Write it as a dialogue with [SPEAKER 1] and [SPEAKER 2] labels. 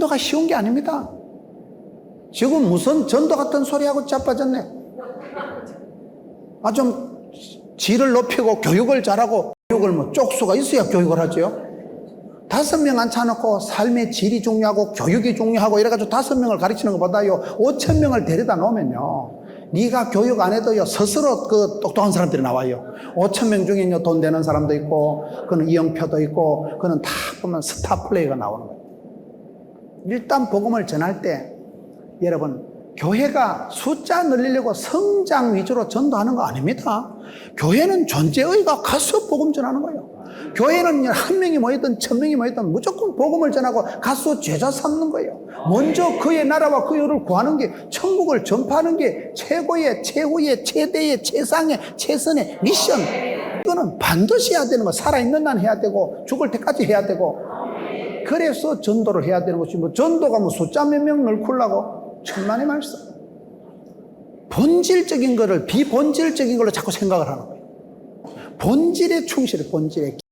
[SPEAKER 1] 전도가 쉬운 게 아닙니다. 지금 무슨 전도 같은 소리하고 자빠졌네. 아, 좀 질을 높이고 교육을 잘하고 교육을 뭐 쪽수가 있어야 교육을 하죠. 다섯 명 앉혀놓고 삶의 질이 중요하고 교육이 중요하고 이래가지고 다섯 명을 가르치는 것보다요 오천 명을 데려다 놓으면요 네가 교육 안 해도요 스스로 그 똑똑한 사람들이 나와요 오천 명 중에요 돈 되는 사람도 있고 그는 이영표도 있고 그는 다 보면 스타 플레이가 나오는 거예요 일단 복음을 전할 때 여러분 교회가 숫자 늘리려고 성장 위주로 전도하는 거 아닙니다 교회는 존재의가 가서 복음 전하는 거예요 교회는 한 명이 모이든 천 명이 모이든 무조건 복음을 전하고 가서 제자 삼는 거예요. 먼저 그의 나라와 그 의를 구하는 게 천국을 전파하는 게 최고의 최후의 최대의 최상의 최선의 미션. 이거는 반드시 해야 되는 거. 살아있는 난 해야 되고 죽을 때까지 해야 되고. 그래서 전도를 해야 되는 것이 뭐 전도가 뭐 숫자 몇 명 넣고라고 천만의 말씀. 본질적인 거를 비본질적인 걸로 자꾸 생각을 하는 거예요. 본질에 충실해 본질에